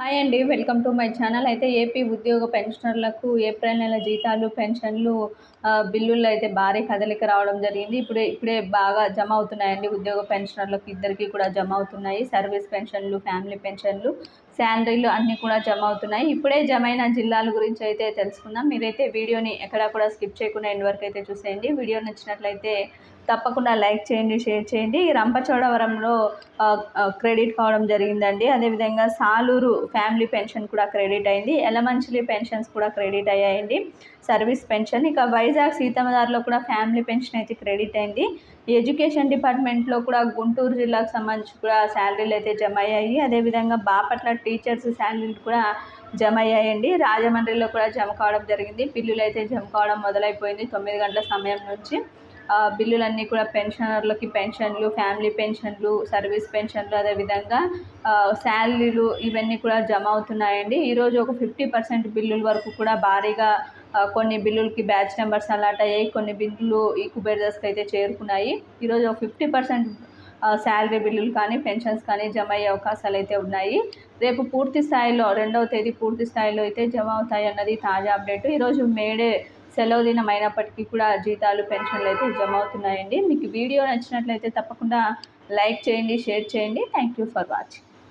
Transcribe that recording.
Hi అండి welcome to my channel. అయితే AP ఉద్యోగ పెన్షనర్లకు ఏప్రిల్ నెల జీతాలు పెన్షన్లు బిల్లులు అయితే భారీ కదలిక రావడం జరిగింది. ఇప్పుడే ఇప్పుడే బాగా జమ అవుతున్నాయండి ఉద్యోగ పెన్షనర్లకు. ఇద్దరికి కూడా జమ అవుతున్నాయి. సర్వీస్ పెన్షన్లు ఫ్యామిలీ పెన్షన్లు శాలరీలు అన్నీ కూడా జమ అవుతున్నాయి. ఇప్పుడే జమైన జిల్లాల గురించి అయితే తెలుసుకుందాం. మీరైతే వీడియోని ఎక్కడా కూడా స్కిప్ చేయకుండా ఎండ్ వరకు అయితే చూసేయండి. వీడియో నచ్చినట్లయితే తప్పకుండా లైక్ చేయండి షేర్ చేయండి. రంపచోడవరంలో క్రెడిట్ కావడం జరిగిందండి. అదేవిధంగా సాలూరు ఫ్యామిలీ పెన్షన్ కూడా క్రెడిట్ అయింది. ఎలమంచిలి పెన్షన్స్ కూడా క్రెడిట్ అయ్యాయండి. Service pension. ఇక వైజాగ్ సీతమ్మదారిలో కూడా ఫ్యామిలీ పెన్షన్ అయితే క్రెడిట్ అయింది. ఎడ్యుకేషన్ డిపార్ట్మెంట్లో కూడా గుంటూరు జిల్లాకు సంబంధించి కూడా శాలరీలు అయితే జమ అయ్యాయి. అదేవిధంగా బాపట్ల టీచర్స్ శాలరీలు కూడా జమ అయ్యాయండి. రాజమండ్రిలో కూడా జమ కావడం జరిగింది. బిల్లులు అయితే జమ కావడం మొదలైపోయింది తొమ్మిది గంటల సమయం నుంచి. బిల్లులన్నీ కూడా పెన్షనర్లకి పెన్షన్లు ఫ్యామిలీ పెన్షన్లు సర్వీస్ పెన్షన్లు అదేవిధంగా శాలరీలు ఇవన్నీ కూడా జమ అవుతున్నాయండి. ఈరోజు ఒక ఫిఫ్టీ పర్సెంట్ బిల్లుల వరకు కూడా భారీగా కొన్ని బిల్లులకి బ్యాచ్ నెంబర్స్ అలాట్ అయ్యాయి కొన్ని బిల్లులు ఈ కుబేర్దర్స్కి అయితే చేరుకున్నాయి. ఈరోజు ఒక ఫిఫ్టీ పర్సెంట్ శాలరీ బిల్లులు కానీ పెన్షన్స్ కానీ జమ అయ్యే అవకాశాలు అయితే ఉన్నాయి. రేపు పూర్తి స్థాయిలో రెండవ తేదీ పూర్తి స్థాయిలో అయితే జమ అవుతాయి అన్నది తాజా అప్డేట్. ఈరోజు మేడే సెలవు దినం అయినప్పటికీ కూడా జీతాలు పెన్షన్లు అయితే జమ అవుతున్నాయండి మీకు వీడియో నచ్చినట్లయితే తప్పకుండా లైక్ చేయండి షేర్ చేయండి. Thank you for watching.